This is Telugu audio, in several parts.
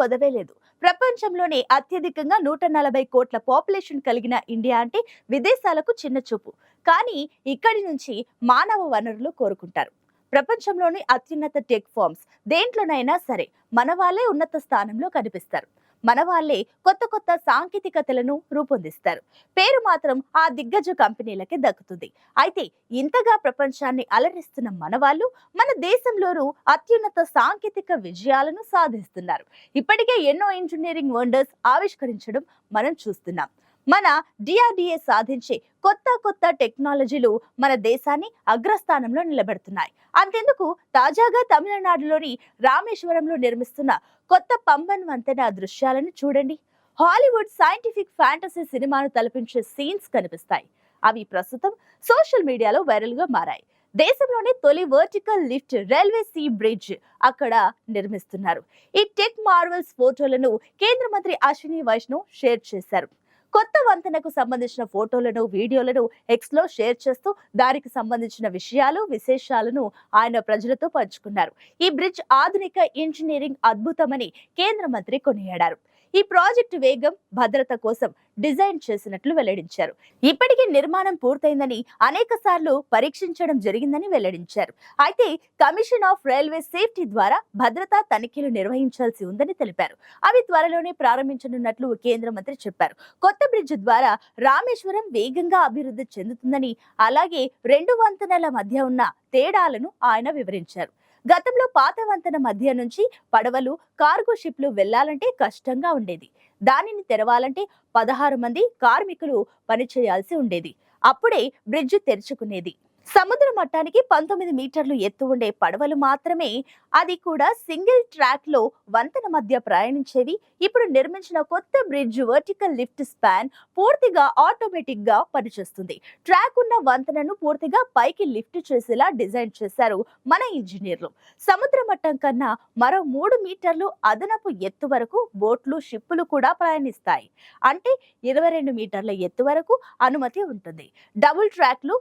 కొదవేలేదు. కొదవే లేదు ప్రపంచంలోనే అత్యధికంగా నూట నలభై కోట్ల పాపులేషన్ కలిగిన ఇండియా అంటే విదేశాలకు చిన్న చూపు. కానీ ఇక్కడి నుంచి మానవ వనరులు కోరుకుంటారు. ప్రపంచంలోని అత్యున్నత టెక్ ఫార్మ్స్ దేంట్లోనైనా సరే మన వాళ్ళే ఉన్నత స్థానంలో కనిపిస్తారు. మన వాళ్ళే కొత్త కొత్త సాంకేతికతలను రూపొందిస్తారు. పేరు మాత్రం ఆ దిగ్గజ కంపెనీలకే దక్కుతుంది. అయితే ఇంతగా ప్రపంచాన్ని అలరిస్తున్న మన వాళ్ళు మన దేశంలోనూ అత్యున్నత సాంకేతిక విజయాలను సాధిస్తున్నారు. ఇప్పటికే ఎన్నో ఇంజనీరింగ్ వండర్స్ ఆవిష్కరించడం మనం చూస్తున్నాం. మన డిఆర్డిఏ సాధించే కొత్త కొత్త టెక్నాలజీలు మన దేశాన్ని అగ్రస్థానంలో నిలబెడుతున్నాయి. అంతెందుకు? తాజాగా తమిళనాడులోని రామేశ్వరంలో నిర్మిస్తున్న కొత్త పంబన్ వంతెన దృశ్యాలను చూడండి. హాలీవుడ్ సైంటిఫిక్ ఫ్యాంటసీ సినిమాను తలపించే సీన్స్ కనిపిస్తాయి. అవి ప్రస్తుతం సోషల్ మీడియాలో వైరల్గా మారాయి. దేశంలోనే తొలి vertical lift railway sea bridge అక్కడ నిర్మిస్తున్నారు. ఈ టెక్ మార్వెల్స్ ఫోటోలను కేంద్ర మంత్రి అశ్విని వైష్ణవ్ షేర్ చేశారు. కొత్త వంతెనకు సంబంధించిన ఫోటోలను వీడియోలను ఎక్స్లో షేర్ చేస్తూ దానికి సంబంధించిన విషయాలు విశేషాలను ఆయన ప్రజలతో పంచుకున్నారు. ఈ బ్రిడ్జ్ ఆధునిక ఇంజనీరింగ్ అద్భుతమని కేంద్ర మంత్రి కొనియాడారు. ఈ ప్రాజెక్టు వేగం భద్రత కోసం డిజైన్ చేసినట్లు వెల్లడించారు. ఇప్పటికే నిర్మాణం పూర్తయిందని అనేక సార్లు పరీక్షించడం జరిగిందని వెల్లడించారు. అయితే కమిషన్ ఆఫ్ రైల్వే సేఫ్టీ ద్వారా భద్రతా తనిఖీలు నిర్వహించాల్సి ఉందని తెలిపారు. అవి త్వరలోనే ప్రారంభించనున్నట్లు కేంద్ర మంత్రి చెప్పారు. కొత్త బ్రిడ్జ్ ద్వారా రామేశ్వరం వేగంగా అభివృద్ధి చెందుతుందని అలాగే రెండు వంతెనల మధ్య ఉన్న తేడాలను ఆయన వివరించారు. గతంలో పాత వంతెన మధ్య నుంచి పడవలు కార్గో షిప్లు వెళ్ళాలంటే కష్టంగా ఉండేది. దానిని తెరవాలంటే పదహారు మంది కార్మికులు పనిచేయాల్సి ఉండేది. అప్పుడే బ్రిడ్జ్ తెరుచుకునేది. సముద్ర మట్టానికి పంతొమ్మిది మీటర్లు ఎత్తు ఉండే పడవలు మాత్రమే అది కూడా సింగిల్ ట్రాక్లో వంతెన మధ్య ప్రయాణించేవి. ఇప్పుడు నిర్మించిన కొత్త బ్రిడ్జ్ వర్టికల్ లిఫ్ట్ స్పాన్ పూర్తిగా ఆటోమేటిక్గా పనిచేస్తుంది. ట్రాక్ ఉన్న వంతెనను పూర్తిగా పైకి లిఫ్ట్ చేసేలా డిజైన్ చేశారు మన ఇంజనీర్లు. సముద్ర మట్టం కన్నా మరో మూడు మీటర్లు అదనపు ఎత్తు వరకు బోట్లు షిప్పులు కూడా ప్రయాణిస్తాయి. అంటే ఇరవై రెండు మీటర్ల ఎత్తు వరకు అనుమతి ఉంటుంది. డబుల్ ట్రాక్లు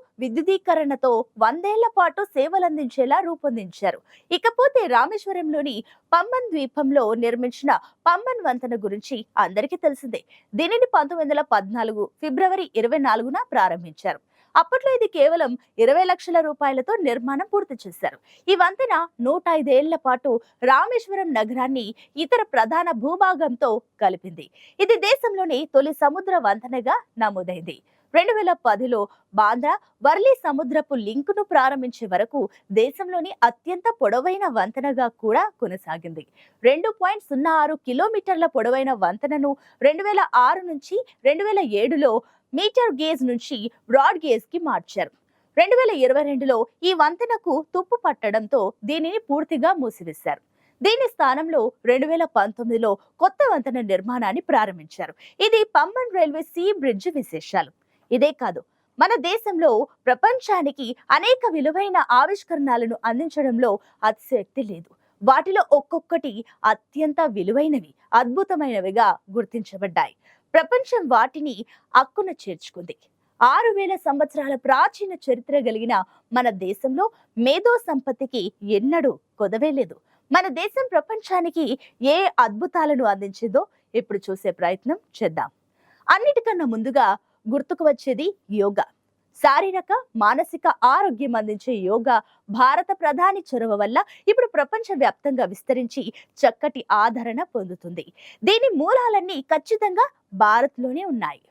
విద్యుదీకరణతో వందేళ్ళ పాటు సేవలందించేలా రూపొందించారు. ఇకపోతే రామేశ్వరంలోని పంబన్ ద్వీపంలో నిర్మించిన పంబన్ వంతెన గురించి అందరికీ తెలిసిందే. దీనిని పంతొమ్మిది వందల పద్నాలుగు ఫిబ్రవరి ఇరవై నాలుగున ప్రారంభించారు. అప్పట్లో ఇది కేవలం ఇరవై లక్షల రూపాయలతో నిర్మాణం పూర్తి చేశారు. ఈ వంతెన నూట ఐదేళ్ళ పాటు రామేశ్వరం నగరాన్ని ఇతర ప్రధాన భూభాగంతో కలిపింది. ఇది దేశంలోని తొలి సముద్ర వంతెనగా నమోదైంది. రెండు వేల పదిలో బాంద్రా వర్లీ సముద్రపు లింకును ప్రారంభించే వరకు దేశంలోని అత్యంత పొడవైన వంతెనగా కూడా కొనసాగింది. రెండు పాయింట్ సున్నా ఆరు కిలోమీటర్ల పొడవైన వంతెనను రెండు వేల ఆరు నుంచి రెండు వేల ఏడులో మీటర్ గేజ్ నుంచి బ్రాడ్ గేజ్కి మార్చారు. రెండు వేల ఇరవై రెండులో ఈ వంతెనకు తుప్పు పట్టడంతో దీనిని పూర్తిగా మూసివేశారు. దీని స్థానంలో రెండు వేల పంతొమ్మిదిలో కొత్త వంతెన నిర్మాణాన్ని ప్రారంభించారు. ఇది పంబన్ రైల్వే సీ బ్రిడ్జ్ విశేషాలు. ఇదే కాదు. మన దేశంలో ప్రపంచానికి అనేక విలువైన ఆవిష్కరణలను అందించడంలో అతిశక్తి లేదు. వాటిలో ఒక్కొక్కటి అత్యంత విలువైనవి అద్భుతమైనవిగా గుర్తించబడ్డాయి. ప్రపంచం వాటిని అక్కున చేర్చుకుంది. ఆరు వేల సంవత్సరాల ప్రాచీన చరిత్ర కలిగిన మన దేశంలో మేధో సంపత్తికి ఎన్నడూ కొదవే లేదు. మన దేశం ప్రపంచానికి ఏ అద్భుతాలను అందించిందో ఇప్పుడు చూసే ప్రయత్నం చేద్దాం. అన్నిటికన్నా ముందుగా గుర్తుకు వచ్చేది యోగా. శారీరక మానసిక ఆరోగ్యం అందించే యోగా భారత ప్రధాని చొరవ వల్ల ఇప్పుడు ప్రపంచ వ్యాప్తంగా విస్తరించి చక్కటి ఆదరణ పొందుతుంది. దీని మూలాలన్నీ ఖచ్చితంగా భారత్లోనే ఉన్నాయి.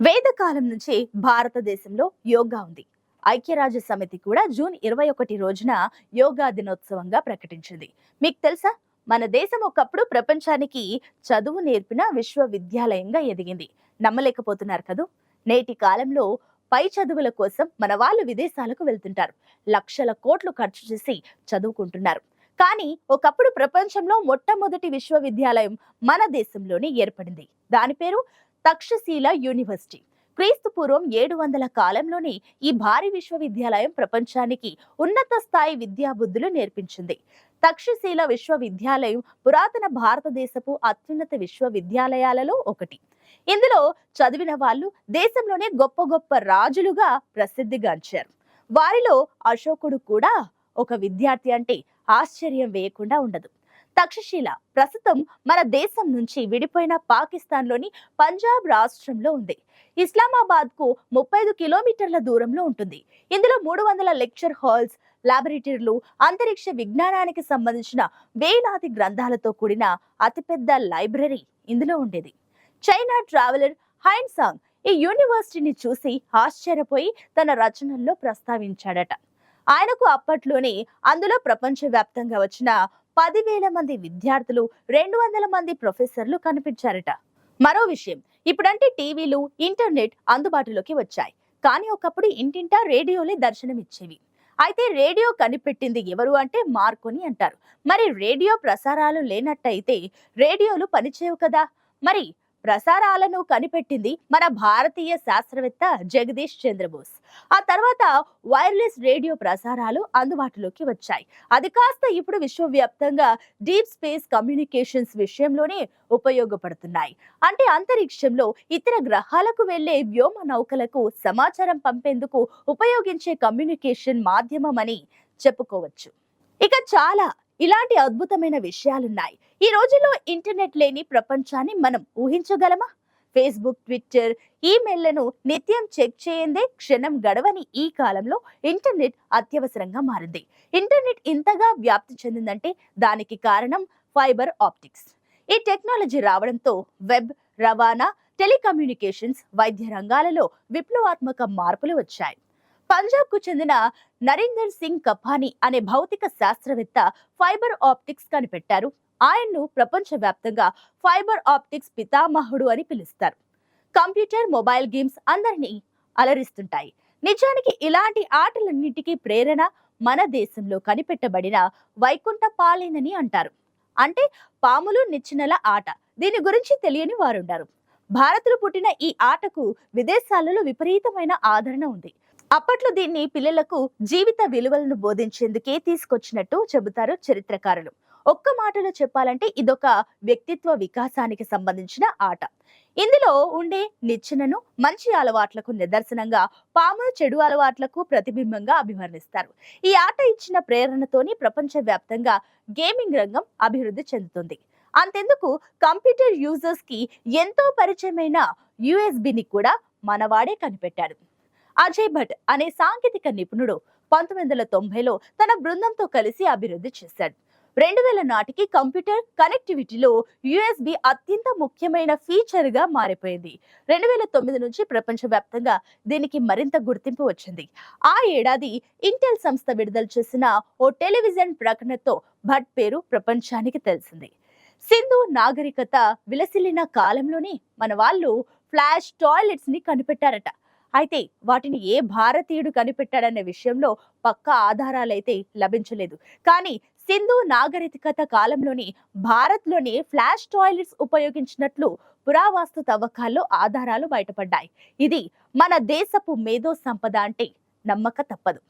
వేదకాలం నుంచే భారతదేశంలో యోగా ఉంది. ఐక్యరాజ్య సమితి కూడా జూన్ ఇరవై ఒకటి రోజున యోగా దినోత్సవంగా ప్రకటించింది. మీకు తెలుసా? మన దేశం ఒకప్పుడు ప్రపంచానికి చదువు నేర్పిన విశ్వవిద్యాలయంగా ఎదిగింది. నమ్మలేకపోతున్నారు కదూ? నేటి కాలంలో పై చదువుల కోసం మన వాళ్ళు విదేశాలకు వెళ్తుంటారు. లక్షల కోట్లు ఖర్చు చేసి చదువుకుంటున్నారు. కానీ ఒకప్పుడు ప్రపంచంలో మొట్టమొదటి విశ్వవిద్యాలయం మన దేశంలోనే ఏర్పడింది. దాని పేరు తక్షశీల యూనివర్సిటీ. క్రీస్తు పూర్వం ఏడు వందల కాలంలోనే ఈ భారీ విశ్వవిద్యాలయం ప్రపంచానికి ఉన్నత స్థాయి విద్యాబుద్ధులు నేర్పించింది. తక్షశీల విశ్వవిద్యాలయం పురాతన భారతదేశపు అత్యున్నత విశ్వవిద్యాలయాలలో ఒకటి. ఇందులో చదివిన వాళ్ళు దేశంలోనే గొప్ప గొప్ప రాజులుగా ప్రసిద్ధిగాంచారు వారిలో అశోకుడు కూడా ఒక విద్యార్థి అంటే ఆశ్చర్యం వేయకుండా ఉండదు. తక్షశిల ప్రస్తుతం మన దేశం నుంచి విడిపోయిన పాకిస్తాన్లోని పంజాబ్ రాష్ట్రంలో ఉంది. ఇస్లామాబాద్కు ముప్పై ఐదు కిలోమీటర్ల దూరంలో ఉంటుంది. ఇందులో మూడు వందల లెక్చర్ హాల్స్ లాబొరేటరీలు అంతరిక్ష విజ్ఞానానికి సంబంధించిన వేలాది గ్రంథాలతో కూడిన అతిపెద్ద లైబ్రరీ ఇందులో ఉండేది. చైనా ట్రావెలర్ హైన్ సాంగ్ ఈ యూనివర్సిటీని చూసి ఆశ్చర్యపోయి తన రచనల్లో ప్రస్తావించాడట. ఆయనకు అప్పట్లోనే అందులో ప్రపంచవ్యాప్తంగా వచ్చిన పదివేల మంది విద్యార్థులు రెండు వందల మంది ప్రొఫెసర్లు కనిపించారట. మరో విషయం ఇప్పుడంటే టీవీలు ఇంటర్నెట్ అందుబాటులోకి వచ్చాయి. కానీ ఒకప్పుడు ఇంటింటా రేడియోలే దర్శనమిచ్చేవి. అయితే రేడియో కనిపెట్టింది ఎవరు అంటే మార్కొని అంటారు. మరి రేడియో ప్రసారాలు లేనట్టయితే రేడియోలు పనిచేయవు కదా. మరి ప్రసారాలను కనిపెట్టింది మన భారతీయ శాస్త్రవేత్త జగదీష్ చంద్రబోస్. ఆ తర్వాత వైర్లెస్ రేడియో ప్రసారాలు అందుబాటులోకి వచ్చాయి. అది కాస్త ఇప్పుడు విశ్వవ్యాప్తంగా డీప్ స్పేస్ కమ్యూనికేషన్స్ విషయంలోనే ఉపయోగపడుతున్నాయి. అంటే అంతరిక్షంలో ఇతర గ్రహాలకు వెళ్ళే వ్యోమ నౌకలకు సమాచారం పంపేందుకు ఉపయోగించే కమ్యూనికేషన్ మాధ్యమం అని చెప్పుకోవచ్చు. ఇక చాలా ఇలాంటి అద్భుతమైన విషయాలున్నాయి. ఈ రోజుల్లో ఇంటర్నెట్ లేని ప్రపంచాన్ని మనం ఊహించగలమా? ఫేస్బుక్ ట్విట్టర్ ఈమెయిల్లను నిత్యం చెక్ చేయందే క్షణం గడవని ఈ కాలంలో ఇంటర్నెట్ అత్యవసరంగా మారింది. ఇంటర్నెట్ ఇంతగా వ్యాప్తి చెందిందంటే దానికి కారణం ఫైబర్ ఆప్టిక్స్. ఈ టెక్నాలజీ రావడంతో వెబ్ రవాణా టెలికమ్యూనికేషన్స్ వైద్య రంగాలలో విప్లవాత్మక మార్పులు వచ్చాయి. పంజాబ్కు చెందిన నరేందర్ సింగ్ కపాని అనే భౌతిక శాస్త్రవేత్త ఫైబర్ ఆప్టిక్స్ కనిపెట్టారు. ఆయన్ను ప్రపంచవ్యాప్తంగా ఫైబర్ ఆప్టిక్స్ పితామహుడు అని పిలుస్తారు. కంప్యూటర్ మొబైల్ గేమ్స్ అందరినీ అలరిస్తుంటాయి. నిజానికి ఇలాంటి ఆటలన్నిటికీ ప్రేరణ మన దేశంలో కనిపెట్టబడిన వైకుంఠ పాలేనని అంటారు. అంటే పాములు నిచ్చెనల ఆట. దీని గురించి తెలియని వారుంటారు భారత్లో పుట్టిన ఈ ఆటకు విదేశాలలో విపరీతమైన ఆదరణ ఉంది. అప్పట్లో దీన్ని పిల్లలకు జీవిత విలువలను బోధించేందుకే తీసుకొచ్చినట్టు చెబుతారు చరిత్రకారులు. ఒక్క మాటలో చెప్పాలంటే ఇదొక వ్యక్తిత్వ వికాసానికి సంబంధించిన ఆట. ఇందులో ఉండే నిచ్చెనను మంచి అలవాట్లకు నిదర్శనంగా పామును చెడు అలవాట్లకు ప్రతిబింబంగా అభివర్ణిస్తారు. ఈ ఆట ఇచ్చిన ప్రేరణతోని ప్రపంచవ్యాప్తంగా గేమింగ్ రంగం అభివృద్ధి చెందుతుంది. అంతెందుకు కంప్యూటర్ యూజర్స్కి ఎంతో పరిచయమైన యుఎస్బిని కూడా మనవాడే కనిపెట్టాడు. అజయ్ భట్ అనే సాంకేతిక నిపుణుడు పంతొమ్మిది వందల తొంభైలో తన బృందంతో కలిసి అభివృద్ధి చేశాడు. రెండు వేల నాటికి కంప్యూటర్ కనెక్టివిటీలో యుఎస్బి అత్యంత ముఖ్యమైన ఫీచర్గా మారిపోయింది. రెండు వేల తొమ్మిది నుంచి ప్రపంచవ్యాప్తంగా దీనికి మరింత గుర్తింపు వచ్చింది. ఆ ఏడాది ఇంటెల్ సంస్థ విడుదల చేసిన ఓ టెలివిజన్ ప్రకటనతో భట్ పేరు ప్రపంచానికి తెలిసింది. సింధు నాగరికత విలసిల్లిన కాలంలోనే మన వాళ్ళు ఫ్లాష్ టాయిలెట్స్ని కనిపెట్టారట. అయితే వాటిని ఏ భారతీయుడు కనిపెట్టాడనే విషయంలో పక్కా ఆధారాలైతే లభించలేదు. కానీ సింధు నాగరికత కాలంలోని భారత్లోని ఫ్లాష్ టాయిలెట్స్ ఉపయోగించినట్లు పురావస్తు తవ్వకాల్లో ఆధారాలు బయటపడ్డాయి. ఇది మన దేశపు మేధో సంపద అంటే నమ్మక తప్పదు.